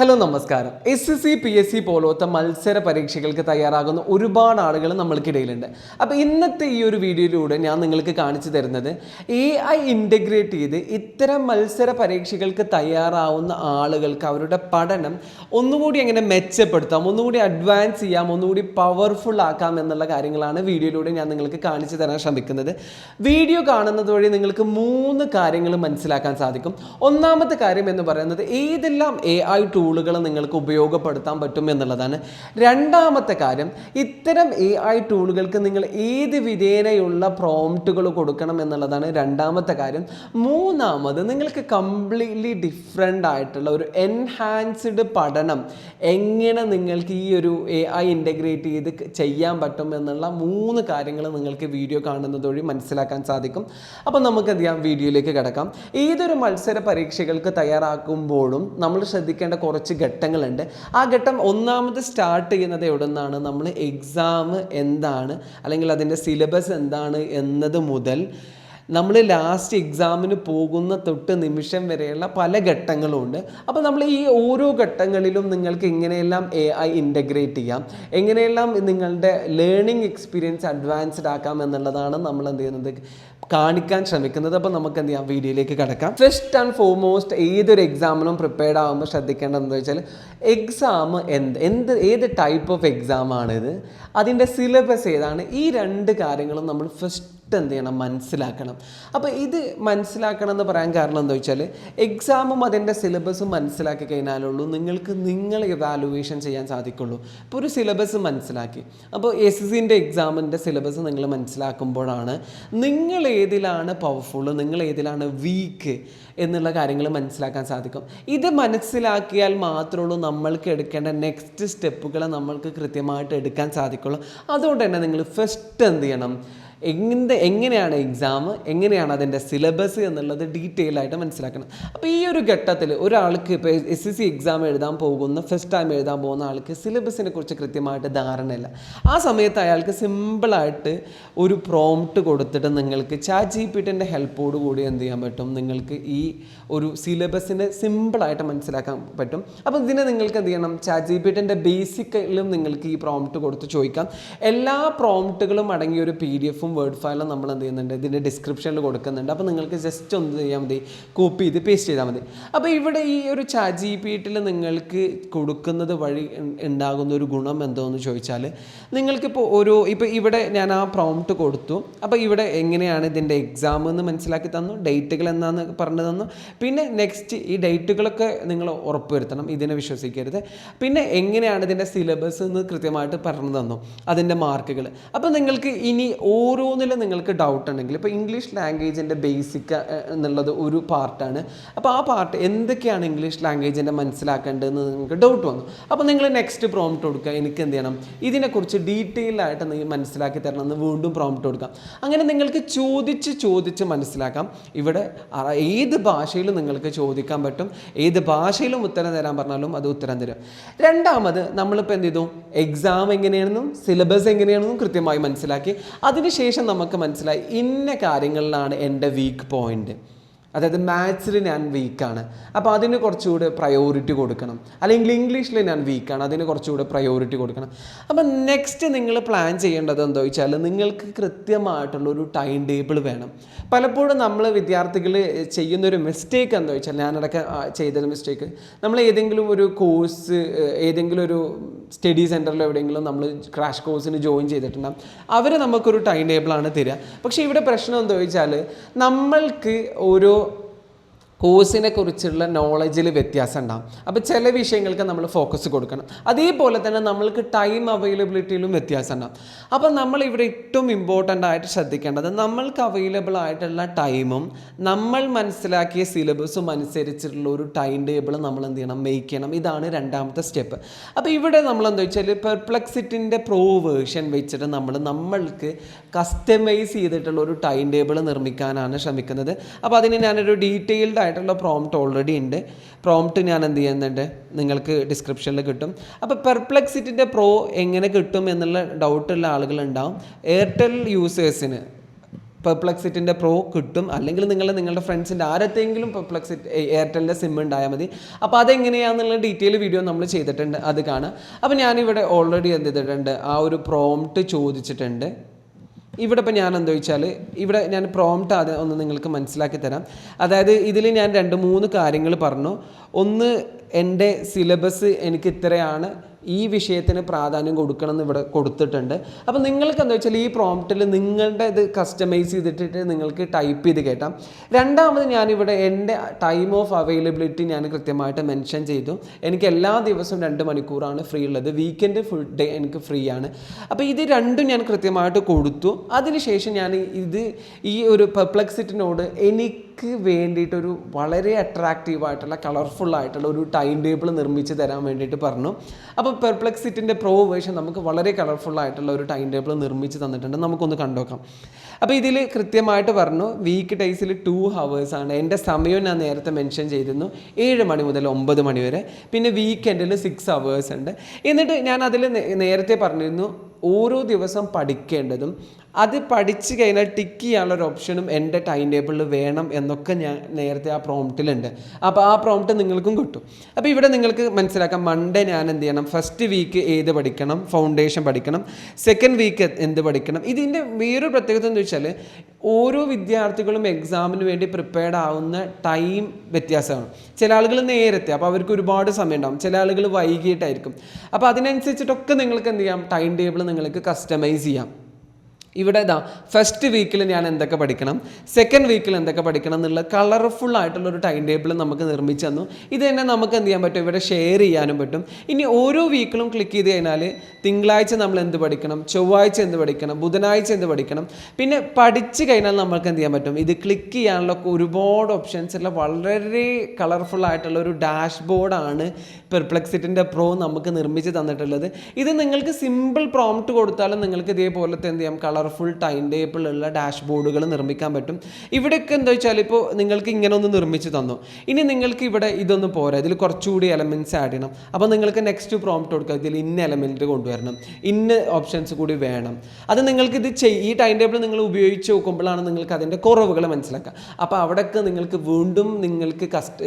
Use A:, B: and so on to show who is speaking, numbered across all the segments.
A: Hello നമസ്കാരം. S S C P S C പോലത്തെ മത്സര പരീക്ഷകൾക്ക് തയ്യാറാകുന്ന ഒരുപാട് ആളുകൾ നമ്മൾക്കിടയിലുണ്ട്. അപ്പോൾ ഇന്നത്തെ ഈ ഒരു വീഡിയോയിലൂടെ ഞാൻ നിങ്ങൾക്ക് കാണിച്ചു തരുന്നത് എ ഐ ഇന്റഗ്രേറ്റ് ചെയ്ത് ഇത്തരം മത്സര പരീക്ഷകൾക്ക് തയ്യാറാവുന്ന ആളുകൾക്ക് അവരുടെ പഠനം ഒന്നുകൂടി എങ്ങനെ മെച്ചപ്പെടുത്താം ഒന്നുകൂടി അഡ്വാൻസ് ചെയ്യാം ഒന്നുകൂടി പവർഫുൾ ആക്കാം എന്നുള്ള കാര്യങ്ങളാണ് വീഡിയോയിലൂടെ ഞാൻ നിങ്ങൾക്ക് കാണിച്ചു തരാൻ ശ്രമിക്കുന്നത്. വീഡിയോ കാണുന്നത് വഴി നിങ്ങൾക്ക് മൂന്ന് കാര്യങ്ങൾ മനസ്സിലാക്കാൻ സാധിക്കും. ഒന്നാമത്തെ കാര്യം എന്ന് പറയുന്നത് ഏതെല്ലാം എ ഐ ടൂളുകൾ നിങ്ങൾക്ക് ഉപയോഗപ്പെടുത്താൻ പറ്റും എന്നുള്ളതാണ് രണ്ടാമത്തെ കാര്യം. ഇത്തരം എ ഐ ടൂളുകൾക്ക് നിങ്ങൾ ഏത് വിധേനയുള്ള പ്രോംപ്റ്റുകൾ കൊടുക്കണം എന്നുള്ളതാണ് രണ്ടാമത്തെ കാര്യം. മൂന്നാമത് നിങ്ങൾക്ക് കംപ്ലീറ്റ്ലി ഡിഫറെന്റ് ആയിട്ടുള്ള ഒരു എൻഹാൻസ്ഡ് പഠനം എങ്ങനെ നിങ്ങൾക്ക് ഈ ഒരു എ ഐ ഇന്റഗ്രേറ്റ് ചെയ്ത് ചെയ്യാൻ പറ്റും എന്നുള്ള മൂന്ന് കാര്യങ്ങൾ നിങ്ങൾക്ക് വീഡിയോ കാണുന്നത് വഴി മനസ്സിലാക്കാൻ സാധിക്കും. അപ്പോൾ നമുക്ക് എന്ത് ചെയ്യാം? വീഡിയോയിലേക്ക് കിടക്കാം. ഏതൊരു മത്സര പരീക്ഷകൾക്ക് തയ്യാറാക്കുമ്പോഴും നമ്മൾ ശ്രദ്ധിക്കേണ്ട കുറച്ച് ഘട്ടങ്ങളുണ്ട്. ആ ഘട്ടം ഒന്നാമത് സ്റ്റാർട്ട് ചെയ്യുന്നത് എവിടെ നിന്നാണ് നമ്മൾ എക്സാം എന്താണ്? അല്ലെങ്കിൽ അതിന്റെ സിലബസ് എന്താണ് എന്നത് മുതൽ നമ്മൾ ലാസ്റ്റ് എക്സാമിന് പോകുന്ന തൊട്ട് നിമിഷം വരെയുള്ള പല ഘട്ടങ്ങളും ഉണ്ട്. അപ്പോൾ നമ്മൾ ഈ ഓരോ ഘട്ടങ്ങളിലും നിങ്ങൾക്ക് എങ്ങനെയെല്ലാം എ ഐ ഇന്റഗ്രേറ്റ് ചെയ്യാം? എങ്ങനെയെല്ലാം നിങ്ങളുടെ ലേണിംഗ് എക്സ്പീരിയൻസ് അഡ്വാൻസ്ഡ് ആക്കാം എന്നുള്ളതാണ് നമ്മൾ എന്ത് ചെയ്യുന്നത്? കാണിക്കാൻ ശ്രമിക്കുന്നത്. അപ്പോൾ നമുക്ക് എന്ത് ചെയ്യാം? വീഡിയോയിലേക്ക് കിടക്കാം. ഫസ്റ്റ് ആൻഡ് ഫോർമോസ്റ്റ് ഏതൊരു എക്സാമിനും പ്രിപ്പയർഡ് ആകുമ്പോൾ ശ്രദ്ധിക്കേണ്ടത് എന്താ വെച്ചാൽ എക്സാം എന്ത്? എന്ത് ഏത് ടൈപ്പ് ഓഫ് എക്സാം ആണിത്? അതിന്റെ സിലബസ് ഏതാണ്? ഈ രണ്ട് കാര്യങ്ങളും നമ്മൾ ഫസ്റ്റ് എന്ത് ചെയ്യണം മനസ്സിലാക്കണം. അപ്പോൾ ഇത് മനസ്സിലാക്കണം എന്ന് പറയാൻ കാരണം എന്താ വെച്ചാൽ എക്സാമും അതിന്റെ സിലബസും മനസ്സിലാക്കി കഴിഞ്ഞാലുള്ളൂ. നിങ്ങൾക്ക് നിങ്ങൾ ഇവാലുവേഷൻ ചെയ്യാൻ സാധിക്കുള്ളൂ. ഇപ്പോൾ ഒരു സിലബസ് മനസ്സിലാക്കി. അപ്പോൾ എസ് എസ് സിന്റെ എക്സാമിന്റെ സിലബസ് നിങ്ങൾ മനസ്സിലാക്കുമ്പോഴാണ് നിങ്ങൾ ഏതിലാണ് പവർഫുൾ നിങ്ങൾ ഏതിലാണ് വീക്ക് എന്നുള്ള കാര്യങ്ങൾ മനസ്സിലാക്കാൻ സാധിക്കും. ഇത് മനസ്സിലാക്കിയാൽ മാത്രമേ ഉള്ളൂ നമ്മൾക്ക് എടുക്കേണ്ട നെക്സ്റ്റ് സ്റ്റെപ്പുകൾ നമ്മൾക്ക് കൃത്യമായിട്ട് എടുക്കാൻ സാധിക്കുള്ളൂ. അതുകൊണ്ട് തന്നെ നിങ്ങൾ ഫസ്റ്റ് എന്ത് ചെയ്യണം? എങ്ങനെ എങ്ങനെയാണ് എക്സാം എങ്ങനെയാണ് അതിന്റെ സിലബസ് എന്നുള്ളത് ഡീറ്റെയിൽ ആയിട്ട് മനസ്സിലാക്കണം. അപ്പോൾ ഈ ഒരു ഘട്ടത്തിൽ ഒരാൾക്ക് ഇപ്പോൾ എസ് എസ് സി എക്സാം എഴുതാൻ പോകുന്ന ഫസ്റ്റ് ടൈം എഴുതാൻ പോകുന്ന ആൾക്ക് സിലബസിനെ കുറിച്ച് കൃത്യമായിട്ട് ധാരണയില്ല. ആ സമയത്ത് അയാൾക്ക് സിമ്പിളായിട്ട് ഒരു പ്രോംപ്റ്റ് കൊടുത്തിട്ട് നിങ്ങൾക്ക് ചാറ്റ് ജി പി ടിന്റെ ഹെൽപ്പോട് കൂടി എന്ത് ചെയ്യാൻ പറ്റും? നിങ്ങൾക്ക് ഈ ഒരു സിലബസിനെ സിമ്പിളായിട്ട് മനസ്സിലാക്കാൻ പറ്റും. അപ്പോൾ ഇതിനെ നിങ്ങൾക്ക് എന്ത് ചെയ്യണം? ചാറ്റ് ജി പി ടിന്റെ ബേസിക്കിലും നിങ്ങൾക്ക് ഈ പ്രോംപ്റ്റ് കൊടുത്ത് ചോദിക്കാം. എല്ലാ പ്രോംപ്റ്റുകളും അടങ്ങിയ ഒരു പി ഡി എഫും വേർഡ് ഫയലും നമ്മൾ എന്ത് ചെയ്യുന്നുണ്ട്? ഇതിന്റെ ഡിസ്ക്രിപ്ഷനിൽ കൊടുക്കുന്നുണ്ട്. അപ്പോൾ നിങ്ങൾക്ക് ജസ്റ്റ് ഒന്ന് ചെയ്യാൻ മതി. കോപ്പി ചെയ്ത് പേസ്റ്റ് ചെയ്താൽ മതി. അപ്പോൾ ഇവിടെ ഈ ഒരു ചാറ്റ് ജി പി ടിയിൽ നിങ്ങൾക്ക് കൊടുക്കുന്നത് വഴി ഉണ്ടാകുന്ന ഒരു ഗുണം എന്തോന്ന് ചോദിച്ചാൽ നിങ്ങൾക്കിപ്പോൾ ഒരു ഇപ്പോൾ ഇവിടെ ഞാൻ ആ പ്രോംപ്റ്റ് കൊടുത്തു. അപ്പോൾ ഇവിടെ എങ്ങനെയാണ് ഇതിന്റെ എക്സാം എന്ന് മനസ്സിലാക്കി തന്നു? ഡേറ്റുകൾ എന്താണെന്ന് പറഞ്ഞു പിന്നെ നെക്സ്റ്റ് ഈ ഡേറ്റുകളൊക്കെ നിങ്ങൾ ഉറപ്പുവരുത്തണം. ഇതിനെ വിശ്വസിക്കരുത്. പിന്നെ എങ്ങനെയാണ് ഇതിന്റെ സിലബസ് എന്ന് കൃത്യമായിട്ട് പറഞ്ഞു തന്നു. അതിന്റെ മാർക്കുകൾ അപ്പോൾ നിങ്ങൾക്ക് ഇനി ഓരോന്നിലും നിങ്ങൾക്ക് ഡൗട്ട് ഉണ്ടെങ്കിൽ ഇപ്പോൾ ഇംഗ്ലീഷ് ലാംഗ്വേജിന്റെ ബേസിക് എന്നുള്ളത് ഒരു പാർട്ടാണ് അപ്പോൾ ആ പാർട്ട് എന്തൊക്കെയാണ് ഇംഗ്ലീഷ് ലാംഗ്വേജിന്റെ മനസ്സിലാക്കേണ്ടതെന്ന് നിങ്ങൾക്ക് ഡൗട്ട് വന്നു. അപ്പോൾ നിങ്ങൾ നെക്സ്റ്റ് പ്രോംപ്റ്റ് കൊടുക്കുക. എനിക്ക് എന്ത് ചെയ്യണം? ഇതിനെക്കുറിച്ച് ഡീറ്റെയിൽ ആയിട്ട് നിങ്ങൾ മനസ്സിലാക്കി തരണം എന്ന് വീണ്ടും പ്രോംപ്റ്റ് കൊടുക്കാം. അങ്ങനെ നിങ്ങൾക്ക് ചോദിച്ച് ചോദിച്ച് മനസ്സിലാക്കാം. ഇവിടെ ഏത് ഭാഷയിലും നിങ്ങൾക്ക് ചോദിക്കാൻ പറ്റും. ഏത് ഭാഷയിലും ഉത്തരം തരാൻ പറഞ്ഞാലും അത് ഉത്തരം തരും. രണ്ടാമത് നമ്മളിപ്പോൾ എന്ത് ചെയ്തു? എക്സാം എങ്ങനെയാണെന്നും സിലബസ് എങ്ങനെയാണെന്നും കൃത്യമായി മനസ്സിലാക്കി. അതിനുശേഷം നമുക്ക് മനസ്സിലായി ഇന്ന കാര്യങ്ങളിലാണ് എന്റെ വീക്ക് പോയിന്റ് അതായത് മാത്സിൽ ഞാൻ വീക്കാണ് അപ്പോൾ അതിന് കുറച്ചുകൂടെ പ്രയോറിറ്റി കൊടുക്കണം. അല്ലെങ്കിൽ ഇംഗ്ലീഷിൽ ഞാൻ വീക്കാണ് അതിന് കുറച്ചുകൂടെ പ്രയോറിറ്റി കൊടുക്കണം. അപ്പോൾ നെക്സ്റ്റ് നിങ്ങൾ പ്ലാൻ ചെയ്യേണ്ടത് എന്താ വെച്ചാൽ നിങ്ങൾക്ക് കൃത്യമായിട്ടുള്ള ഒരു ടൈം ടേബിൾ വേണം. പലപ്പോഴും നമ്മൾ വിദ്യാർത്ഥികൾ ചെയ്യുന്നൊരു മിസ്റ്റേക്ക് എന്താ വെച്ചാൽ ഞാനടക്കം ചെയ്ത ചെയ്തൊരു മിസ്റ്റേക്ക് നമ്മൾ ഏതെങ്കിലും ഒരു കോഴ്സ് ഏതെങ്കിലും ഒരു സ്റ്റഡി സെന്ററിൽ എവിടെയെങ്കിലും നമ്മൾ ക്രാഷ് കോഴ്സിന് ജോയിൻ ചെയ്തിട്ടുണ്ടാകും അവർ നമുക്കൊരു ടൈം ടേബിളാണ് തരിക. പക്ഷേ ഇവിടെ പ്രശ്നം എന്താ വെച്ചാൽ നമ്മൾക്ക് ഓരോ കോഴ്സിനെ കുറിച്ചുള്ള നോളജിൽ വ്യത്യാസം ഉണ്ടാകും അപ്പോൾ ചില വിഷയങ്ങൾക്ക് നമ്മൾ ഫോക്കസ് കൊടുക്കണം. അതേപോലെ തന്നെ നമ്മൾക്ക് ടൈം അവൈലബിലിറ്റിയിലും വ്യത്യാസം ഉണ്ടാകും അപ്പോൾ നമ്മൾ ഇവിടെ ഏറ്റവും ഇമ്പോർട്ടന്റ് ആയിട്ട് ശ്രദ്ധിക്കേണ്ടത് നമ്മൾക്ക് അവൈലബിൾ ആയിട്ടുള്ള ടൈമും നമ്മൾ മനസ്സിലാക്കിയ സിലബസും അനുസരിച്ചിട്ടുള്ള ഒരു ടൈം ടേബിൾ നമ്മൾ എന്ത് ചെയ്യണം? മെയ്ക്ക് ചെയ്യണം. ഇതാണ് രണ്ടാമത്തെ സ്റ്റെപ്പ് അപ്പോൾ ഇവിടെ നമ്മൾ എന്താ വെച്ചാൽ പെർപ്ലക്സിറ്റിന്റെ പ്രോ വേർഷൻ വെച്ചിട്ട് നമ്മൾ നമ്മൾക്ക് കസ്റ്റമൈസ് ചെയ്തിട്ടുള്ള ഒരു ടൈം ടേബിൾ നിർമ്മിക്കാനാണ് ശ്രമിക്കുന്നത്. അപ്പോൾ അതിന് ഞാനൊരു ഡീറ്റെയിൽഡ് ആയിട്ടുള്ള പ്രോംപ്റ്റ് ഓൾറെഡി ഉണ്ട്. പ്രോംപ്റ്റ് ഞാൻ എന്ത് ചെയ്യുന്നുണ്ട്? നിങ്ങൾക്ക് ഡിസ്ക്രിപ്ഷനിൽ കിട്ടും. അപ്പോൾ പെർപ്ലക്സിറ്റിന്റെ പ്രോ എങ്ങനെ കിട്ടും എന്നുള്ള ഡൗട്ടുള്ള ആളുകളുണ്ടാവും. എയർടെൽ യൂസേഴ്സിന് പെർപ്ലക്സിറ്റിന്റെ പ്രോ കിട്ടും. അല്ലെങ്കിൽ നിങ്ങൾ നിങ്ങളുടെ ഫ്രണ്ട്സിന്റെ ആരത്തെങ്കിലും പെർപ്ലക്സിറ്റ് എയർടെലിന്റെ സിം ഉണ്ടായാൽ മതി. അപ്പോൾ അതെങ്ങനെയാണെന്നുള്ള ഡീറ്റെയിൽ വീഡിയോ നമ്മൾ ചെയ്തിട്ടുണ്ട്. അത് കാണാം. അപ്പോൾ ഞാനിവിടെ ഓൾറെഡി എന്ത് ചെയ്തിട്ടുണ്ട്? ആ ഒരു പ്രോംപ്റ്റ് ചോദിച്ചിട്ടുണ്ട്. ഇവിടെ ഇപ്പോൾ ഞാൻ എന്താ വെച്ചാൽ ഇവിടെ ഞാൻ പ്രോംപ്റ്റ് അത് ഒന്ന് നിങ്ങൾക്ക് മനസ്സിലാക്കി തരാം. അതായത് ഇതിൽ ഞാൻ രണ്ട് മൂന്ന് കാര്യങ്ങൾ പറഞ്ഞു. ഒന്ന് എന്റെ സിലബസ് എനിക്ക് ഇത്രയാണ്. ഈ വിഷയത്തിന് പ്രാധാന്യം കൊടുക്കണം എന്ന് ഇവിടെ കൊടുത്തിട്ടുണ്ട്. അപ്പോൾ നിങ്ങൾക്ക് എന്താ വെച്ചാൽ ഈ പ്രോംപ്റ്റിൽ നിങ്ങളുടെ ഇത് കസ്റ്റമൈസ് ചെയ്തിട്ട് നിങ്ങൾക്ക് ടൈപ്പ് ചെയ്ത് കേട്ടാം. രണ്ടാമത് ഞാനിവിടെ എന്റെ ടൈം ഓഫ് അവൈലബിലിറ്റി ഞാൻ കൃത്യമായിട്ട് മെൻഷൻ ചെയ്തു. എനിക്ക് എല്ലാ ദിവസവും രണ്ട് മണിക്കൂറാണ് ഫ്രീ ഉള്ളത്. വീക്കെൻഡ് ഫുൾ ഡേ എനിക്ക് ഫ്രീ ആണ്. അപ്പോൾ ഇത് രണ്ടും ഞാൻ കൃത്യമായിട്ട് കൊടുത്തു. അതിനുശേഷം ഞാൻ ഇത് ഈ ഒരു പെർപ്ലക്സിറ്റിനോട് എനിക്ക് വേണ്ടിയിട്ടൊരു വളരെ അട്രാക്റ്റീവ് ആയിട്ടുള്ള കളർഫുൾ ആയിട്ടുള്ള ഒരു ടൈം ടേബിൾ നിർമ്മിച്ച് തരാൻ വേണ്ടിയിട്ട് പറഞ്ഞു. അപ്പോൾ പെർപ്ലക്സിറ്റിന്റെ പ്രോ വേർഷൻ നമുക്ക് വളരെ കളർഫുൾ ആയിട്ടുള്ള ഒരു ടൈം ടേബിൾ നിർമ്മിച്ച് തന്നിട്ടുണ്ട്. നമുക്കൊന്ന് കണ്ടുനോക്കാം. അപ്പോൾ ഇതിൽ കൃത്യമായിട്ട് പറഞ്ഞു വീക്ക് ഡേയ്സിൽ ടു ഹവേഴ്സാണ് എന്റെ സമയം ഞാൻ നേരത്തെ മെൻഷൻ ചെയ്തിരുന്നു. ഏഴ് മണി മുതൽ ഒമ്പത് മണി വരെ. പിന്നെ വീക്കെൻഡിൽ സിക്സ് ഹവേഴ്സ് ഉണ്ട്. എന്നിട്ട് ഞാൻ അതിൽ നേരത്തെ പറഞ്ഞിരുന്നു ഓരോ ദിവസം പഠിക്കേണ്ടതും അത് പഠിച്ചു കഴിഞ്ഞാൽ ടിക്ക് ചെയ്യാനുള്ള ഒരു ഓപ്ഷനും എന്റെ ടൈം ടേബിളിൽ വേണം എന്നൊക്കെ ഞാൻ നേരത്തെ ആ പ്രോംപ്റ്റിലുണ്ട് അപ്പോൾ ആ പ്രോംപ്റ്റ് നിങ്ങൾക്കും കിട്ടും. അപ്പോൾ ഇവിടെ നിങ്ങൾക്ക് മനസ്സിലാക്കാം മൺഡേ ഞാൻ എന്ത് ചെയ്യണം? ഫസ്റ്റ് വീക്ക് ഏത് പഠിക്കണം? ഫൗണ്ടേഷൻ പഠിക്കണം. സെക്കൻഡ് വീക്ക് എന്ത് പഠിക്കണം? ഇതിന്റെ വേറൊരു പ്രത്യേകത എന്ന് വെച്ചാൽ ഓരോ വിദ്യാർത്ഥികളും എക്സാമിന് വേണ്ടി പ്രിപ്പയർഡ് ആവുന്ന ടൈം വ്യത്യാസമാണ്. ചില ആളുകൾ നേരത്തെ അപ്പോൾ അവർക്ക് ഒരുപാട് സമയം ചില ആളുകൾ വൈകിട്ടായിരിക്കും. അപ്പോൾ അതിനനുസരിച്ചിട്ടൊക്കെ നിങ്ങൾക്ക് എന്ത് ചെയ്യാം? ടൈം ടേബിൾ നിങ്ങൾക്ക് കസ്റ്റമൈസ് ചെയ്യാം. ഇവിടെ ഇതാ ഫസ്റ്റ് വീക്കിൽ ഞാൻ എന്തൊക്കെ പഠിക്കണം സെക്കൻഡ് വീക്കിൽ എന്തൊക്കെ പഠിക്കണം എന്നുള്ള കളർഫുൾ ആയിട്ടുള്ള ഒരു ടൈം ടേബിൾ നമുക്ക് നിർമ്മിച്ചു തന്നു. ഇത് തന്നെ നമുക്ക് എന്ത് ചെയ്യാൻ പറ്റും? ഇവിടെ ഷെയർ ചെയ്യാനും പറ്റും. ഇനി ഓരോ വീക്കിലും ക്ലിക്ക് ചെയ്ത് കഴിഞ്ഞാൽ തിങ്കളാഴ്ച നമ്മൾ എന്ത് പഠിക്കണം? ചൊവ്വാഴ്ച എന്ത് പഠിക്കണം? ബുധനാഴ്ച എന്ത് പഠിക്കണം? പിന്നെ പഠിച്ചു കഴിഞ്ഞാൽ നമുക്ക് എന്ത് ചെയ്യാൻ പറ്റും? ഇത് ക്ലിക്ക് ചെയ്യാനുള്ള ഒരുപാട് ഓപ്ഷൻസ് ഉള്ള വളരെ കളർഫുൾ ആയിട്ടുള്ള ഒരു ഡാഷ് ബോർഡാണ് പെർപ്ലക്സിറ്റിന്റെ പ്രോ നമുക്ക് നിർമ്മിച്ച് തന്നിട്ടുള്ളത്. ഇത് നിങ്ങൾക്ക് സിമ്പിൾ പ്രോംപ്റ്റ് കൊടുത്താലും നിങ്ങൾക്ക് ഇതേപോലത്തെ എന്ത് ചെയ്യാം? കളർഫുൾ ടൈം ടേബിൾ ഉള്ള ഡാഷ് ബോർഡുകൾ നിർമ്മിക്കാൻ പറ്റും. ഇവിടെയൊക്കെ എന്താ വെച്ചാൽ ഇപ്പോൾ നിങ്ങൾക്ക് ഇങ്ങനെ ഒന്ന് നിർമ്മിച്ച് തന്നു. ഇനി നിങ്ങൾക്ക് ഇവിടെ ഇതൊന്നും പോരാ. ഇതിൽ കുറച്ചുകൂടി എലമെന്റ്സ് ആഡ് ചെയ്യണം. അപ്പോൾ നിങ്ങൾക്ക് നെക്സ്റ്റ് പ്രോംപ്റ്റ് കൊടുക്കുക ഇതിൽ ഇന്ന എലമെന്റ് കൊണ്ടുവരണം. ഇന്ന ഓപ്ഷൻസ് കൂടി വേണം. അത് നിങ്ങൾക്ക് ഇത് ചെയ് ഈ ടൈം ടേബിൾ നിങ്ങൾ ഉപയോഗിച്ച് നോക്കുമ്പോഴാണ് നിങ്ങൾക്ക് അതിന്റെ കുറവുകൾ മനസ്സിലാക്കുക. അപ്പോൾ അവിടെയൊക്കെ നിങ്ങൾക്ക് വീണ്ടും നിങ്ങൾക്ക് കസ്റ്റ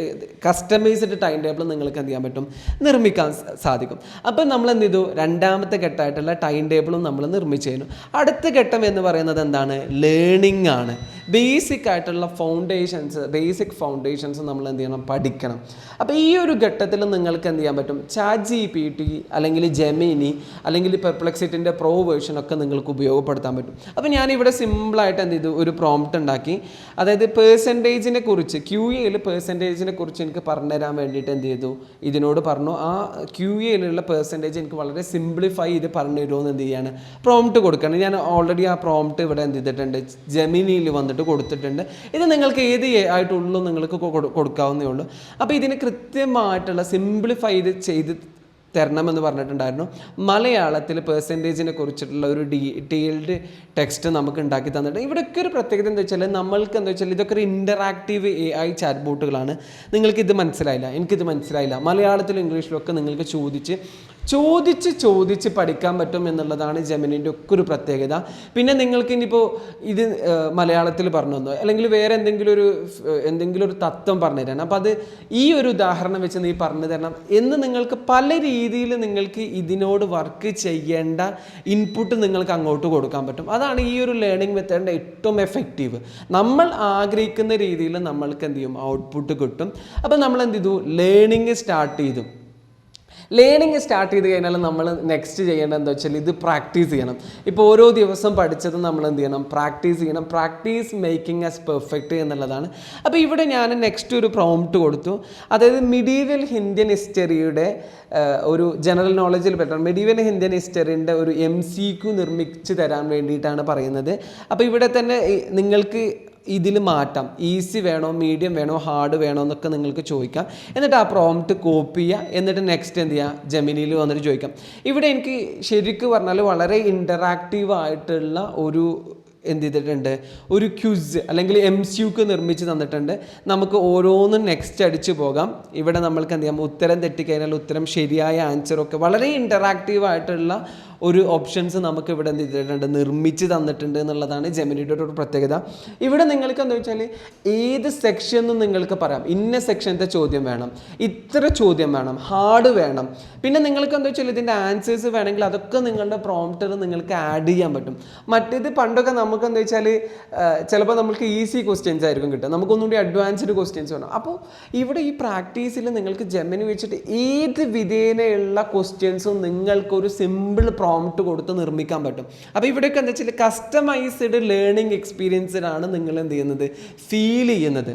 A: കസ്റ്റമൈസ്ഡ് ടൈം ടേബിൾ നിങ്ങൾക്ക് എന്ത് ചെയ്യാൻ പറ്റും? നിർമ്മിക്കാൻ സാധിക്കും. അപ്പോൾ നമ്മൾ എന്ത് ചെയ്തു? രണ്ടാമത്തെ ഘട്ടമായിട്ടുള്ള ടൈം ടേബിളും നമ്മൾ നിർമ്മിച്ചു അടുത്ത ഘട്ടം എന്ന് പറയുന്നത് എന്താണ്? ലേണിംഗ് ആണ്. ബേസിക് ആയിട്ടുള്ള ഫൗണ്ടേഷൻസ് ബേസിക് ഫൗണ്ടേഷൻസ് നമ്മൾ എന്ത് ചെയ്യണം? പഠിക്കണം. അപ്പോൾ ഈ ഒരു ഘട്ടത്തിൽ നിങ്ങൾക്ക് എന്ത് ചെയ്യാൻ പറ്റും? ചാറ്റ് ജി പി ടി അല്ലെങ്കിൽ ജെമിനി അല്ലെങ്കിൽ പെർപ്ലക്സിറ്റിന്റെ പ്രോ വേർഷൻ ഒക്കെ നിങ്ങൾക്ക് ഉപയോഗപ്പെടുത്താൻ പറ്റും. അപ്പോൾ ഞാനിവിടെ സിമ്പിളായിട്ട് എന്ത് ചെയ്തു? ഒരു പ്രോംപ്റ്റ് ഉണ്ടാക്കി. അതായത് പേഴ്സന്റേജിനെ കുറിച്ച് ക്യു എയിൽ പേഴ്സന്റേജിനെ കുറിച്ച് എനിക്ക് പറഞ്ഞുതരാൻ വേണ്ടിയിട്ട് എന്ത് ചെയ്തു? ഇതിനോട് പറഞ്ഞു ആ ക്യു എയിലുള്ള പേഴ്സന്റേജ് എനിക്ക് വളരെ സിംപ്ലിഫൈ ചെയ്ത് പറഞ്ഞു തരുമോ എന്ന് എന്ത് ചെയ്യാണ്? പ്രോംപ്റ്റ് കൊടുക്കണം ഞാൻ ഓൾറെഡി ആ പ്രോംപ്റ്റ് ഇവിടെ എന്ത് ചെയ്തിട്ടുണ്ട്? ജമിനിയിൽ വന്നിട്ട് കൊടുത്തിട്ടുണ്ട്. ഇത് നിങ്ങൾക്ക് ഏത് ആയിട്ടുള്ളൂ നിങ്ങൾക്ക് കൊടുക്കാവുന്നേ ഉള്ളൂ. അപ്പോൾ ഇതിന് കൃത്യമായിട്ടുള്ള സിംപ്ലിഫൈ ചെയ്ത് തരണമെന്ന് പറഞ്ഞിട്ടുണ്ടായിരുന്നു. മലയാളത്തിൽ പേഴ്സന്റേജിനെ കുറിച്ചിട്ടുള്ള ഒരു ഡീറ്റെയിൽഡ് ടെക്സ്റ്റ് നമുക്ക് ഉണ്ടാക്കി തന്നിട്ടുണ്ട്. ഇവിടെയൊക്കെ ഒരു പ്രത്യേകത എന്താ വെച്ചാൽ നമ്മൾക്ക് എന്താ വെച്ചാൽ ഇതൊക്കെ ഒരു ഇന്ററാക്റ്റീവ് എ ഐ ചാറ്റ് ബോട്ടുകളാണ് നിങ്ങൾക്ക് ഇത് മനസ്സിലായില്ല. എനിക്കിത് മനസ്സിലായില്ല. മലയാളത്തിലും ഇംഗ്ലീഷിലും ഒക്കെ നിങ്ങൾക്ക് ചോദിച്ച് ചോദിച്ച് ചോദിച്ച് പഠിക്കാൻ പറ്റും എന്നുള്ളതാണ് ജെമിനിന്റെ ഒക്കെ ഒരു പ്രത്യേകത. പിന്നെ നിങ്ങൾക്ക് ഇനിയിപ്പോൾ ഇത് മലയാളത്തിൽ പറഞ്ഞു തന്നോ? അല്ലെങ്കിൽ വേറെ എന്തെങ്കിലും ഒരു എന്തെങ്കിലും ഒരു തത്വം പറഞ്ഞു തരണം. അപ്പോൾ അത് ഈ ഒരു ഉദാഹരണം വെച്ച് നീ പറഞ്ഞു തരണം എന്ന് നിങ്ങൾക്ക് പല രീതിയിൽ നിങ്ങൾക്ക് ഇതിനോട് വർക്ക് ചെയ്യേണ്ട ഇൻപുട്ട് നിങ്ങൾക്ക് അങ്ങോട്ട് കൊടുക്കാൻ പറ്റും. അതാണ് ഈ ഒരു ലേണിംഗ് മെത്തേഡിന്റെ ഏറ്റവും എഫക്റ്റീവ് നമ്മൾ ആഗ്രഹിക്കുന്ന രീതിയിൽ നമ്മൾക്ക് എന്ത് ചെയ്യും? ഔട്ട്പുട്ട് കിട്ടും. അപ്പോൾ നമ്മൾ എന്ത് ചെയ്തു? ലേണിംഗ് സ്റ്റാർട്ട് ചെയ്തു. ലേണിംഗ് സ്റ്റാർട്ട് ചെയ്ത് കഴിഞ്ഞാൽ നമ്മൾ നെക്സ്റ്റ് ചെയ്യേണ്ടത് എന്താ വെച്ചാൽ ഇത് പ്രാക്ടീസ് ചെയ്യണം. ഇപ്പോൾ ഓരോ ദിവസം പഠിച്ചത് നമ്മൾ എന്ത് ചെയ്യണം? പ്രാക്ടീസ് ചെയ്യണം. പ്രാക്ടീസ് മേക്കിംഗ് ആസ് പെർഫെക്റ്റ് എന്നുള്ളതാണ്. അപ്പോൾ ഇവിടെ ഞാൻ നെക്സ്റ്റ് ഒരു പ്രോംപ്റ്റ് കൊടുത്തു. അതായത് മിഡീവൽ ഹിന്ത്യൻ ഹിസ്റ്ററിയുടെ ഒരു ജനറൽ നോളജിൽ പറ്റണം മിഡീവൽ ഹിന്ത്യൻ ഹിസ്റ്ററിന്റെ ഒരു എം സി ക്യു നിർമ്മിച്ച് തരാൻ വേണ്ടിയിട്ടാണ് പറയുന്നത്. അപ്പോൾ ഇവിടെ തന്നെ നിങ്ങൾക്ക് ഇതിൽ മാറ്റാം. ഈസി വേണോ മീഡിയം വേണോ ഹാർഡ് വേണോ എന്നൊക്കെ നിങ്ങൾക്ക് ചോദിക്കാം. എന്നിട്ട് ആ പ്രോംപ്റ്റ് കോപ്പി ചെയ്യുക. എന്നിട്ട് നെക്സ്റ്റ് എന്ത് ചെയ്യുക? ജമിനിയിൽ വന്നിട്ട് ചോദിക്കാം. ഇവിടെ എനിക്ക് ശരിക്കും പറഞ്ഞാൽ വളരെ ഇന്ററാക്റ്റീവ് ആയിട്ടുള്ള ഒരു എന്ത് ചെയ്തിട്ടുണ്ട്? ഒരു ക്യൂസ് അല്ലെങ്കിൽ എം സ്യൂക്ക് നിർമ്മിച്ച് തന്നിട്ടുണ്ട്. നമുക്ക് ഓരോന്നും നെക്സ്റ്റ് അടിച്ചു പോകാം. ഇവിടെ നമ്മൾക്ക് എന്ത് ചെയ്യാം? ഉത്തരം തെറ്റിക്കഴിഞ്ഞാൽ ഉത്തരം ശരിയായ ആൻസറൊക്കെ വളരെ ഇന്ററാക്റ്റീവ് ആയിട്ടുള്ള ഒരു ഓപ്ഷൻസ് നമുക്ക് ഇവിടെ എന്ത് ചെയ്തിട്ടുണ്ട്? നിർമ്മിച്ച് തന്നിട്ടുണ്ട് എന്നുള്ളതാണ് ജെമിനിയുടെ ഒരു പ്രത്യേകത. ഇവിടെ നിങ്ങൾക്ക് എന്താ വെച്ചാൽ ഏത് സെക്ഷൻ എന്നും നിങ്ങൾക്ക് പറയാം. ഇന്ന സെക്ഷനത്തെ ചോദ്യം വേണം. ഇത്ര ചോദ്യം വേണം. ഹാർഡ് വേണം. പിന്നെ നിങ്ങൾക്ക് എന്താ വെച്ചാൽ ഇതിന്റെ ആൻസേഴ്സ് വേണമെങ്കിൽ അതൊക്കെ നിങ്ങളുടെ പ്രോംപ്റ്റർ നിങ്ങൾക്ക് ആഡ് ചെയ്യാൻ പറ്റും. മറ്റേത് പണ്ടൊക്കെ നമുക്ക് എന്താ വെച്ചാൽ ചിലപ്പോൾ നമുക്ക് ഈസി ക്വസ്റ്റ്യൻസ് ആയിരിക്കും കിട്ടുക. നമുക്കൊന്നുകൂടി അഡ്വാൻസ്ഡ് ക്വസ്റ്റ്യൻസ് വേണം. അപ്പോൾ ഇവിടെ ഈ പ്രാക്ടീസിൽ നിങ്ങൾക്ക് ജെമിനി വെച്ചിട്ട് ഏത് വിധേനയുള്ള ക്വസ്റ്റ്യൻസും നിങ്ങൾക്കൊരു സിമ്പിൾ പ്രോംപ്റ്റ് കൊടുത്ത് നിർമ്മിക്കാൻ പറ്റും. അപ്പോൾ ഇവിടെയൊക്കെ എന്താ വെച്ചാൽ കസ്റ്റമൈസ്ഡ് ലേണിംഗ് എക്സ്പീരിയൻസിലാണ് നിങ്ങൾ എന്ത് ചെയ്യുന്നത്? ഫീൽ ചെയ്യുന്നത്.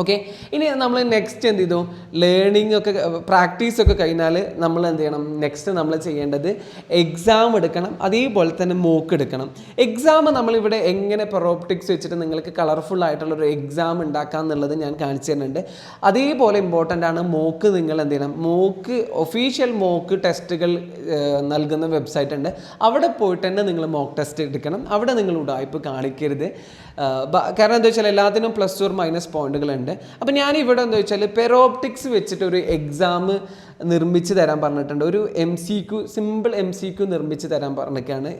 A: ഓക്കെ ഇനി നമ്മൾ നെക്സ്റ്റ് എന്ത് ചെയ്തു? ലേണിംഗ് ഒക്കെ പ്രാക്ടീസ് ഒക്കെ കഴിഞ്ഞാൽ നമ്മൾ എന്ത് ചെയ്യണം? നെക്സ്റ്റ് നമ്മൾ ചെയ്യേണ്ടത് എക്സാം എടുക്കണം. അതേപോലെ തന്നെ മോക്ക് എടുക്കണം. എക്സാം നമ്മളിവിടെ എങ്ങനെ പെറോപ്റ്റിക്സ് വെച്ചിട്ട് നിങ്ങൾക്ക് കളർഫുൾ ആയിട്ടുള്ള ഒരു എക്സാം ഉണ്ടാക്കാം എന്നുള്ളത് ഞാൻ കാണിച്ചു തരുന്നുണ്ട്. അതേപോലെ ഇമ്പോർട്ടന്റ് ആണ് മോക്ക് നിങ്ങൾ എന്ത് ചെയ്യണം? മോക്ക് ഒഫീഷ്യൽ മോക്ക് ടെസ്റ്റുകൾ നൽകുന്ന വെബ്സൈറ്റ് ഉണ്ട്. അവിടെ പോയിട്ട് തന്നെ നിങ്ങൾ മോക്ക് ടെസ്റ്റ് എടുക്കണം. അവിടെ നിങ്ങൾ ഉടായ്പ് കാണിക്കരുത്. കാരണം എന്താ വെച്ചാൽ എല്ലാത്തിനും പ്ലസ് ടു മൈനസ് പോയിന്റുകളുണ്ട് അപ്പോൾ ഞാൻ ഇവിടെ എന്താ വെച്ചാൽ പെറോപ്റ്റിക്സ് വെച്ചിട്ട് ഒരു എക്സാം നിർമ്മിച്ച് തരാൻ പറഞ്ഞിട്ടുണ്ട്. ഒരു M C Q simple M C Q നിർമ്മിച്ച് തരാൻ പറഞ്ഞൊക്കെയാണ്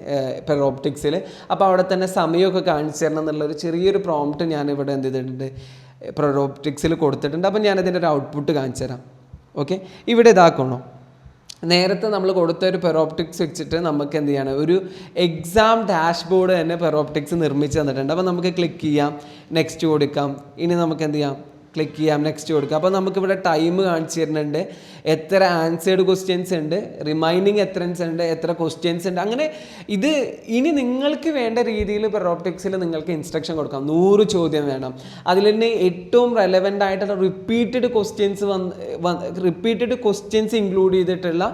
A: പെറോപ്റ്റിക്സിൽ അപ്പോൾ അവിടെ തന്നെ സമയമൊക്കെ കാണിച്ചു തരണം എന്നുള്ളൊരു ചെറിയൊരു പ്രോംപ്റ്റ് ഞാൻ ഇവിടെ എന്ത് ചെയ്തിട്ടുണ്ട് പെറോപ്റ്റിക്സിൽ കൊടുത്തിട്ടുണ്ട്. അപ്പോൾ ഞാനതിന്റെ ഒരു ഔട്ട്പുട്ട് കാണിച്ചു തരാം. ഓക്കെ ഇവിടെ ഇതാക്കണോ? നേരത്തെ നമ്മൾ കൊടുത്ത ഒരു പെറോപ്റ്റിക്സ് വെച്ചിട്ട് നമുക്ക് എന്ത് ചെയ്യണം? ഒരു എക്സാം ഡാഷ്ബോർഡ് തന്നെ പെറോപ്റ്റിക്സ് നിർമ്മിച്ച് തന്നിട്ടുണ്ട്. അപ്പോൾ നമുക്ക് ക്ലിക്ക് ചെയ്യാം നെക്സ്റ്റ് കൊടുക്കാം. ഇനി നമുക്ക് എന്ത് ചെയ്യാം? ക്ലിക്ക് ചെയ്യാം നെക്സ്റ്റ് കൊടുക്കുക അപ്പോൾ നമുക്കിവിടെ ടൈം കാണിച്ചു തരുന്നുണ്ട്. എത്ര ആൻസേർഡ് ക്വസ്റ്റ്യൻസ് ഉണ്ട് റിമൈനിങ് എത്ര ഉണ്ട് എത്ര ക്വസ്റ്റ്യൻസ് ഉണ്ട്. അങ്ങനെ ഇത് ഇനി നിങ്ങൾക്ക് വേണ്ട രീതിയിൽ പെറോപ്റ്റിക്സിൽ നിങ്ങൾക്ക് ഇൻസ്ട്രക്ഷൻ കൊടുക്കാം. നൂറ് ചോദ്യം വേണം. അതിൽ തന്നെ ഏറ്റവും റെലവന്റ് ആയിട്ടുള്ള റിപ്പീറ്റഡ് ക്വസ്റ്റ്യൻസ് വന്ന് റിപ്പീറ്റഡ് ക്വസ്റ്റ്യൻസ് ഇൻക്ലൂഡ് ചെയ്തിട്ടുള്ള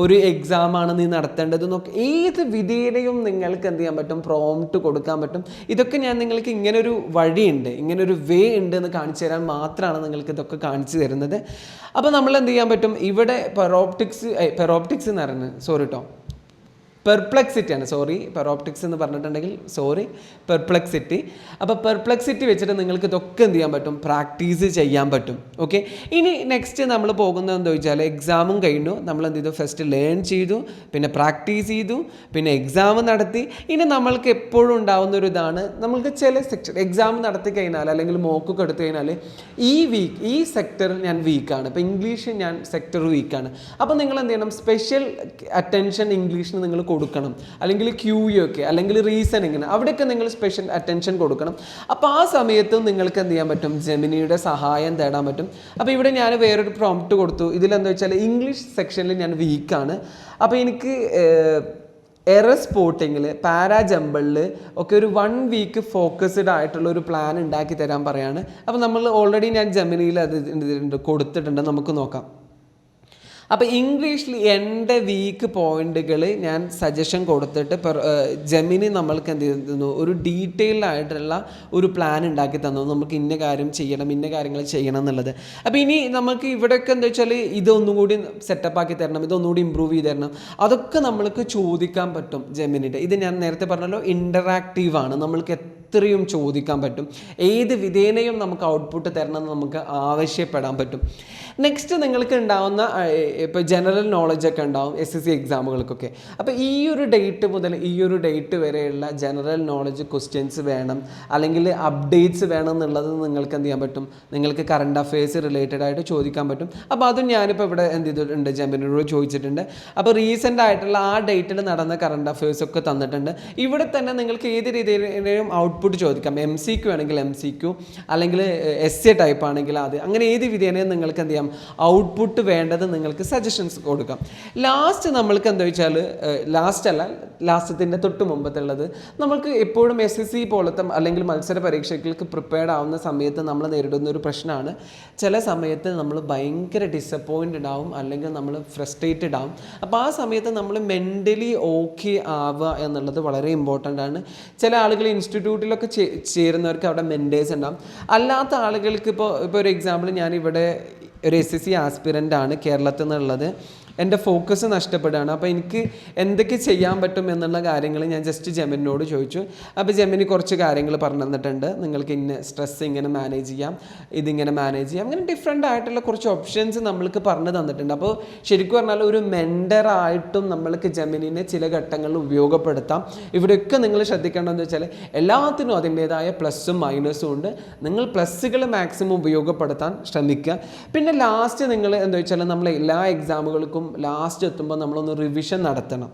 A: ഒരു എക്സാമാണ് നീ നടത്തേണ്ടത് നോക്കി ഏത് വിധേയതയും നിങ്ങൾക്ക് എന്ത് ചെയ്യാൻ പറ്റും? പ്രോംപ്റ്റ് കൊടുക്കാൻ പറ്റും. ഇതൊക്കെ ഞാൻ നിങ്ങൾക്ക് ഇങ്ങനൊരു വഴിയുണ്ട് ഇങ്ങനൊരു വേ ഉണ്ട് എന്ന് കാണിച്ചു തരാൻ മാത്രമാണ് നിങ്ങൾക്ക് ഇതൊക്കെ കാണിച്ചു തരുന്നത്. അപ്പോൾ നമ്മൾ എന്ത് ചെയ്യാൻ പറ്റും? ഇവിടെ പെറോപ്റ്റിക്സ് പെറോപ്റ്റിക്സ് എന്ന് പറയുന്നത് സോറി കേട്ടോ പെർപ്ലക്സിറ്റി ആണ്. സോറി പെറോപ്റ്റിക്സ് എന്ന് പറഞ്ഞിട്ടുണ്ടെങ്കിൽ സോറി പെർപ്ലക്സിറ്റി അപ്പോൾ പെർപ്ലക്സിറ്റി വെച്ചിട്ട് നിങ്ങൾക്ക് ഇതൊക്കെ എന്ത് ചെയ്യാൻ പറ്റും? പ്രാക്ടീസ് ചെയ്യാൻ പറ്റും. ഓക്കെ ഇനി നെക്സ്റ്റ് നമ്മൾ പോകുന്നത് എന്താ വെച്ചാൽ എക്സാമും കഴിഞ്ഞു. നമ്മൾ എന്ത് ചെയ്തു? ഫസ്റ്റ് ലേൺ ചെയ്തു. പിന്നെ പ്രാക്ടീസ് ചെയ്തു. പിന്നെ എക്സാം നടത്തി. ഇനി നമ്മൾക്ക് എപ്പോഴും ഉണ്ടാവുന്ന ഒരു ഇതാണ് നമ്മൾക്ക് ചില സെക്ഷൻ എക്സാം നടത്തി കഴിഞ്ഞാൽ അല്ലെങ്കിൽ മോക്കൊക്കെ എടുത്തു കഴിഞ്ഞാൽ ഈ വീക്ക് ഈ സെക്ടർ ഞാൻ വീക്കാണ് ഇപ്പോൾ ഇംഗ്ലീഷ് ഞാൻ സെക്ടർ വീക്കാണ് അപ്പോൾ നിങ്ങൾ എന്ത് ചെയ്യണം? സ്പെഷ്യൽ അറ്റൻഷൻ ഇംഗ്ലീഷിന് നിങ്ങൾ കൊടുക്കണം. അല്ലെങ്കിൽ ക്യൂ ഒക്കെ അല്ലെങ്കിൽ റീസണിങ്ങിന് അവിടെയൊക്കെ നിങ്ങൾ സ്പെഷ്യൽ അറ്റൻഷൻ കൊടുക്കണം. അപ്പോൾ ആ സമയത്ത് നിങ്ങൾക്ക് എന്ത് ചെയ്യാൻ പറ്റും? ജെമിനിയുടെ സഹായം തേടാൻ പറ്റും. അപ്പോൾ ഇവിടെ ഞാൻ വേറൊരു പ്രോംപ്റ്റ് കൊടുത്തു. ഇതിലെന്താ വെച്ചാൽ ഇംഗ്ലീഷ് സെക്ഷനിൽ ഞാൻ വീക്കാണ് അപ്പോൾ എനിക്ക് എറ സ്പോർട്ടിങ്ങിൽ പാരാ ജമ്പിളിൽ ഒക്കെ ഒരു വൺ വീക്ക് ഫോക്കസ്ഡ് ആയിട്ടുള്ള ഒരു പ്ലാൻ ഉണ്ടാക്കി തരാൻ പറയാണ്. അപ്പോൾ നമ്മൾ ഓൾറെഡി ഞാൻ ജമിനിയിൽ അത് കൊടുത്തിട്ടുണ്ട്. നമുക്ക് നോക്കാം. അപ്പോൾ ഇംഗ്ലീഷിൽ എന്റെ വീക്ക് പോയിന്റുകൾ ഞാൻ സജഷൻ കൊടുത്തിട്ട് ജെമിനി നമ്മൾക്ക് എന്ത് ചെയ്യുന്നു ഒരു ഡീറ്റെയിൽഡ് ആയിട്ടുള്ള ഒരു പ്ലാൻ ഉണ്ടാക്കി തന്നു. നമുക്ക് ഇന്ന കാര്യം ചെയ്യണം ഇന്ന കാര്യങ്ങൾ ചെയ്യണം എന്നുള്ളത്. അപ്പോൾ ഇനി നമുക്ക് ഇവിടെയൊക്കെ എന്താ വെച്ചാൽ ഇതൊന്നും കൂടി സെറ്റപ്പ് ആക്കി തരണം ഇതൊന്നുകൂടി ഇമ്പ്രൂവ് ചെയ്ത് തരണം. അതൊക്കെ നമ്മൾക്ക് ചോദിക്കാൻ പറ്റും ജെമിനിയുടെ. ഇത് ഞാൻ നേരത്തെ പറഞ്ഞല്ലോ ഇന്ററാക്റ്റീവ് ആണ്. നമ്മൾക്ക് എത്രയും ചോദിക്കാൻ പറ്റും. ഏത് വിധേനയും നമുക്ക് ഔട്ട്പുട്ട് തരണം നമുക്ക് ആവശ്യപ്പെടാൻ പറ്റും. നെക്സ്റ്റ് നിങ്ങൾക്ക് ഉണ്ടാവുന്ന ഇപ്പോൾ ജനറൽ നോളജ് ഒക്കെ ഉണ്ടാവും എസ് എസ് സി എക്സാമുകൾക്കൊക്കെ അപ്പോൾ ഈ ഒരു ഡേറ്റ് മുതൽ ഈ ഒരു ഡേറ്റ് വരെയുള്ള ജനറൽ നോളജ് ക്വസ്റ്റ്യൻസ് വേണം അല്ലെങ്കിൽ അപ്ഡേറ്റ്സ് വേണം എന്നുള്ളത് നിങ്ങൾക്ക് എന്ത് ചെയ്യാൻ പറ്റും? നിങ്ങൾക്ക് കറണ്ട് അഫയേഴ്സ് റിലേറ്റഡ് ആയിട്ട് ചോദിക്കാൻ പറ്റും. അപ്പോൾ അതും ഞാനിപ്പോൾ ഇവിടെ എന്ത് ചെയ്തിട്ടുണ്ട് ജമ്പിനോട് ചോദിച്ചിട്ടുണ്ട്. അപ്പോൾ റീസെന്റ് ആയിട്ടുള്ള ആ ഡേറ്റിൽ നടന്ന കറണ്ട് അഫയേഴ്സ് ഒക്കെ തന്നിട്ടുണ്ട്. ഇവിടെ തന്നെ നിങ്ങൾക്ക് ഏത് രീതിയിലും ഔട്ട്പുട്ട് ചോദിക്കാം. എം സി ക്യു ആണെങ്കിൽ എം സി ക്യു അല്ലെങ്കിൽ എസ് എ ടൈപ്പ് ആണെങ്കിൽ അത്. അങ്ങനെ ഏത് വിധേനയും നിങ്ങൾക്ക് എന്ത് ചെയ്യാം? ഔട്ട്പുട്ട് വേണ്ടത് നിങ്ങൾക്ക് സജഷൻസ് കൊടുക്കാം. ലാസ്റ്റ് നമ്മൾക്ക് എന്താ വെച്ചാൽ ലാസ്റ്റ് അല്ല ലാസ്റ്റത്തിന്റെ തൊട്ട് മുമ്പത്തുള്ളത്. നമ്മൾക്ക് എപ്പോഴും എസ് എസ് സി പോലത്തെ അല്ലെങ്കിൽ മത്സര പരീക്ഷകൾക്ക് പ്രിപ്പയർഡ് ആവുന്ന സമയത്ത് നമ്മൾ നേരിടുന്ന ഒരു പ്രശ്നമാണ്. ചില സമയത്ത് നമ്മൾ ഭയങ്കര ഡിസപ്പോയിന്റഡ് ആവും അല്ലെങ്കിൽ നമ്മൾ ഫ്രസ്ട്രേറ്റഡ് ആവും. അപ്പോൾ ആ സമയത്ത് നമ്മൾ മെന്റലി ഓക്കെ ആവുക എന്നുള്ളത് വളരെ ഇമ്പോർട്ടന്റ് ആണ്. ചില ആളുകൾ ഇൻസ്റ്റിറ്റ്യൂട്ടിലൊക്കെ ചേ- ചേരുന്നവർക്ക് അവിടെ മെന്റേഴ്സ് ഉണ്ടാവും. അല്ലാത്ത ആളുകൾക്ക് ഇപ്പോൾ ഇപ്പോൾ ഒരു എക്സാമ്പിൾ ഞാനിവിടെ ഒരു എസ് എസ് സി ആസ്പിറന്റ് ആണ് കേരളത്തിൽ നിന്നുള്ളത് എന്റെ ഫോക്കസ് നഷ്ടപ്പെടുകയാണ്. അപ്പോൾ എനിക്ക് എന്തൊക്കെ ചെയ്യാൻ പറ്റും എന്നുള്ള കാര്യങ്ങൾ ഞാൻ ജസ്റ്റ് ജെമിനോട് ചോദിച്ചു. അപ്പോൾ ജെമിനി കുറച്ച് കാര്യങ്ങൾ പറഞ്ഞു തന്നിട്ടുണ്ട്. നിങ്ങൾക്ക് ഇന്ന സ്ട്രെസ് ഇങ്ങനെ മാനേജ് ചെയ്യാം ഇതിങ്ങനെ മാനേജ് ചെയ്യാം അങ്ങനെ ഡിഫറെന്റ് ആയിട്ടുള്ള കുറച്ച് ഓപ്ഷൻസ് നമ്മൾക്ക് പറഞ്ഞു തന്നിട്ടുണ്ട്. അപ്പോൾ ശരിക്കും പറഞ്ഞാൽ ഒരു മെൻഡറായിട്ടും നമ്മൾക്ക് ജെമിനിനെ ചില ഘട്ടങ്ങളിൽ ഉപയോഗപ്പെടുത്താം. ഇവിടെയൊക്കെ നിങ്ങൾ ശ്രദ്ധിക്കേണ്ടതെന്ന് വെച്ചാൽ എല്ലാത്തിനും അതിന്റേതായ പ്ലസ്സും മൈനസും ഉണ്ട്. നിങ്ങൾ പ്ലസ്സുകൾ മാക്സിമം ഉപയോഗപ്പെടുത്താൻ ശ്രമിക്കുക. പിന്നെ ലാസ്റ്റ് നിങ്ങൾ എന്താ വെച്ചാൽ നമ്മൾ എല്ലാ എക്സാമുകൾക്കും ലാസ്റ്റ് എത്തുമ്പോൾ നമ്മളൊന്ന് റിവിഷൻ നടത്തണം.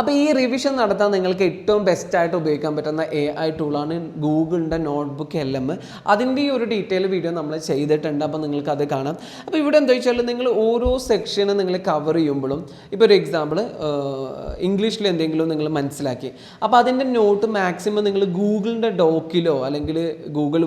A: അപ്പോൾ ഈ റിവിഷൻ നടത്താൻ നിങ്ങൾക്ക് ഏറ്റവും ബെസ്റ്റായിട്ട് ഉപയോഗിക്കാൻ പറ്റുന്ന എ ഐ ടൂളാണ് ഗൂഗിളിന്റെ നോട്ട്ബുക്ക് എൽ എം അതിന്റെ ഈ ഒരു ഡീറ്റെയിൽ വീഡിയോ നമ്മൾ ചെയ്തിട്ടുണ്ട്. അപ്പോൾ നിങ്ങൾക്ക് അത് കാണാം. അപ്പോൾ ഇവിടെ എന്താ വെച്ചാൽ നിങ്ങൾ ഓരോ സെക്ഷനും നിങ്ങൾ കവർ ചെയ്യുമ്പോഴും ഇപ്പോൾ ഒരു എക്സാമ്പിൾ ഇംഗ്ലീഷിൽ എന്തെങ്കിലും നിങ്ങൾ മനസ്സിലാക്കി. അപ്പോൾ അതിന്റെ നോട്ട് മാക്സിമം നിങ്ങൾ ഗൂഗിളിന്റെ ഡോക്കിലോ അല്ലെങ്കിൽ ഗൂഗിൾ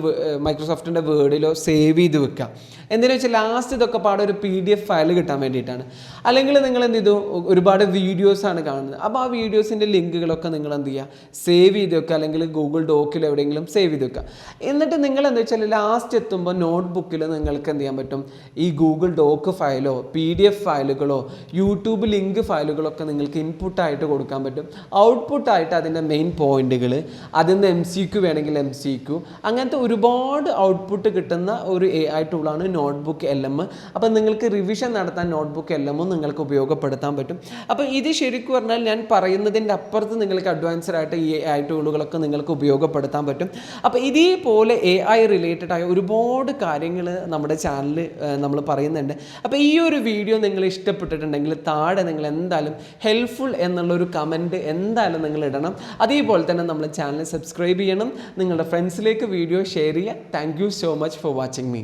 A: മൈക്രോസോഫ്റ്റിന്റെ വേർഡിലോ സേവ് ചെയ്ത് വെക്കുക എന്തിനാ വെച്ചാൽ ലാസ്റ്റ് ഇതൊക്കെ പാടെ ഒരു പി ഡി എഫ് ഫയൽ കിട്ടാൻ വേണ്ടിയിട്ടാണ്. അല്ലെങ്കിൽ നിങ്ങൾ എന്ത് ചെയ്തു? ഒരുപാട് വീഡിയോസാണ് കാണുന്നത്. അപ്പോൾ ആ വീഡിയോസിന്റെ ലിങ്കുകളൊക്കെ നിങ്ങൾ എന്ത് ചെയ്യുക? സേവ് ചെയ്ത് വെക്കുക. അല്ലെങ്കിൽ ഗൂഗിൾ ഡോക്കിൽ എവിടെയെങ്കിലും സേവ് ചെയ്ത് വെക്കുക. എന്നിട്ട് നിങ്ങൾ എന്താ വെച്ചാൽ ലാസ്റ്റ് എത്തുമ്പോൾ നോട്ട് ബുക്കിൽ നിങ്ങൾക്ക് എന്ത് ചെയ്യാൻ പറ്റും? ഈ ഗൂഗിൾ ഡോക്ക് ഫയലോ പി ഡി എഫ് ഫയലുകളോ യൂട്യൂബ് ലിങ്ക് ഫയലുകളൊക്കെ നിങ്ങൾക്ക് ഇൻപുട്ടായിട്ട് കൊടുക്കാൻ പറ്റും. ഔട്ട്പുട്ടായിട്ട് അതിന്റെ മെയിൻ പോയിന്റുകൾ അതിൽ നിന്ന് എം സി ക്യു വേണമെങ്കിൽ എം സി ക്യു അങ്ങനത്തെ ഒരുപാട് ഔട്ട്പുട്ട് കിട്ടുന്ന ഒരു എ ഐ ടൂളാണ് നോട്ട്ബുക്ക് എൽ എം അപ്പം നിങ്ങൾക്ക് റിവിഷൻ നടത്താൻ നോട്ട്ബുക്ക് എൽ എമ്മും നിങ്ങൾക്ക് ഉപയോഗപ്പെടുത്താൻ പറ്റും. അപ്പോൾ ഇത് ശരിക്കും പറഞ്ഞാൽ ഞാൻ പറയുന്നതിന്റെ അപ്പുറത്ത് നിങ്ങൾക്ക് അഡ്വാൻസ്ഡ് ആയിട്ട് ഈ എ ഐ ടൂളുകളൊക്കെ നിങ്ങൾക്ക് ഉപയോഗപ്പെടുത്താൻ പറ്റും. അപ്പോൾ ഇതേപോലെ എ ഐ റിലേറ്റഡ് ആയ ഒരുപാട് കാര്യങ്ങൾ നമ്മുടെ ചാനലിൽ നമ്മൾ പറയുന്നുണ്ട്. അപ്പോൾ ഈ ഒരു വീഡിയോ നിങ്ങൾ ഇഷ്ടപ്പെട്ടിട്ടുണ്ടെങ്കിൽ താഴെ നിങ്ങൾ എന്തായാലും ഹെൽപ്ഫുൾ എന്നുള്ളൊരു കമന്റ് എന്തായാലും നിങ്ങൾ ഇടണം. അതേപോലെ തന്നെ നമ്മുടെ ചാനൽ സബ്സ്ക്രൈബ് ചെയ്യണം. നിങ്ങളുടെ ഫ്രണ്ട്സിലേക്ക് വീഡിയോ ഷെയർ ചെയ്യുക. Thank so much for watching me